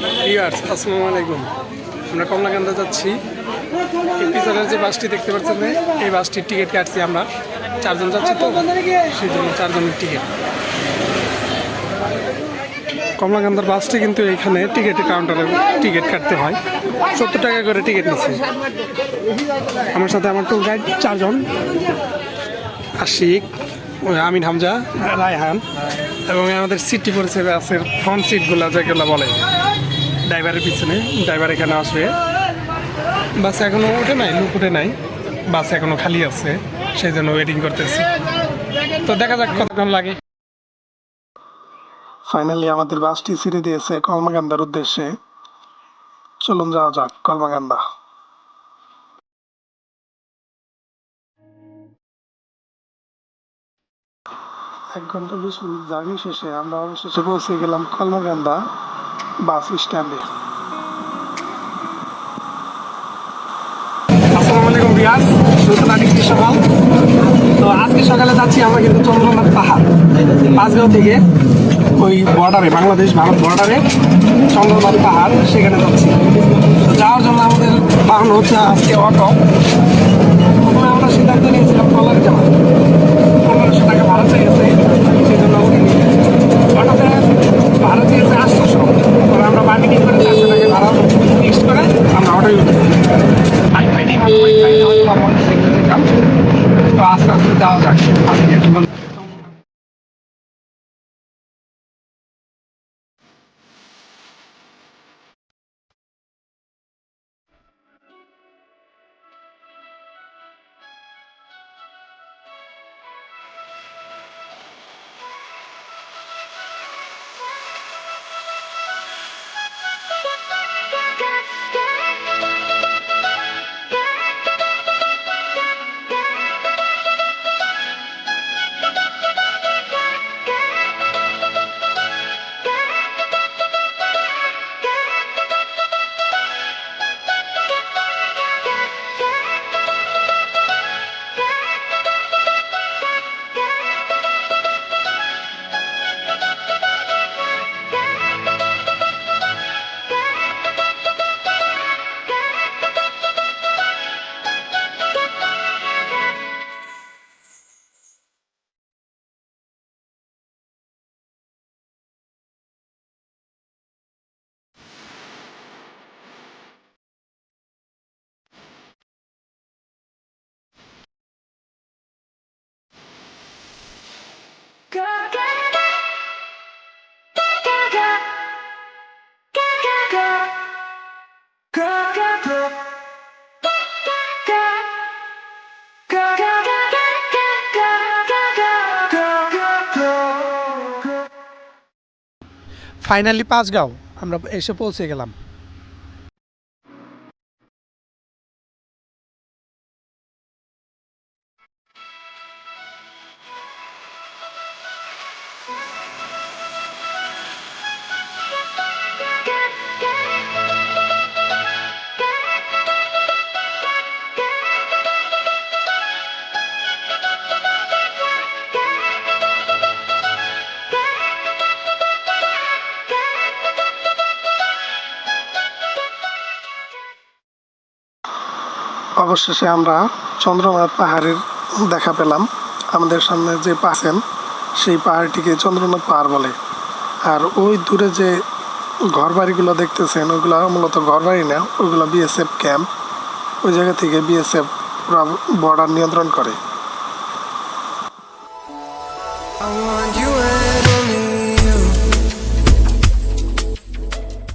Viewers, আসসালামু আলাইকুম। আমরা কমলাকান্দা যাচ্ছি। পিছনের যে বাসটি দেখতে পাচ্ছেন এই বাসটির টিকিট কাটছি আমরা। চারজন যাচ্ছি তো সেই জন্য চারজনের টিকিট কমলাকান্দার বাসটি কিন্তু এখানে টিকিটের কাউন্টারে টিকিট কাটতে হয়। সত্তর টাকা করে টিকিট নিচ্ছে। আমার সাথে আমার টুর গাইড চারজন। আশিক আমিন হামজা, রায়হান এবং আমাদের সিটটি পরিষেবা আছে ফ্রন্ট সিটগুলো যেগুলো বলে। ড্রাইভারের পিছনে, ড্রাইভার এখানে আসবে। বাস এখনও উঠে নাই, লোক উঠে নাই। বাস এখনও খালি আছে, সেই জন্য ওয়েটিং করতেছি। তো দেখা যাক কতক্ষণ লাগে। ফাইনালি আমাদের বাসটি ছেড়ে দিয়েছে কলমাকান্দার উদ্দেশ্যে। চলুন যাওয়া যাক কলমাকান্দা এক ঘণ্টা বিশ মিনিট জার্নি শেষে আমরা অবশেষে পৌঁছে গেলাম কলমাকান্দা বাস স্ট্যান্ডে। আসসালামু আলাইকুম রিয়াজ আরেকটি সকাল তো আজকে সকালে যাচ্ছি আমরা কিন্তু চন্দ্রনাথ পাহাড়। পাঁচগাঁও থেকে ওই বর্ডারে বাংলাদেশ ভারত বর্ডারে চন্দ্রনাথ পাহাড়, সেখানে যাচ্ছি। তো যাওয়ার জন্য আমাদের বাহন হচ্ছে আজকে অটো। আমরা সিদ্ধান্ত নিয়েছিলাম কলার যাওয়া পনেরোশো টাকা ভাড়া চাইছে সেই জন্য উঠিনি অটোতে ভাড়া চেয়েছে আটশোশো পরে আমরা বার্গেনিং করে চারশো টাকা ভাড়া ফিক্সড করে আমরা অটোই উঠি তো আস্তে আস্তে যাওয়া যাক। আজকে ফাইনালি পাঁচগাঁও আমরা এসে পৌঁছে গেলাম। অবশেষে আমরা চন্দ্রনাথ পাহাড়ের দেখা পেলাম। আমাদের সামনে যে পাচ্ছেন সেই পাহাড়টিকে চন্দ্রনাথ পাহাড় বলে। আর ওই দূরে যে ঘরবাড়িগুলো দেখতেছেন ওইগুলো মূলত ঘরবাড়ি না ওইগুলো বিএসএফ ক্যাম্প ওই জায়গা থেকে বিএসএফ বর্ডার নিয়ন্ত্রণ করে।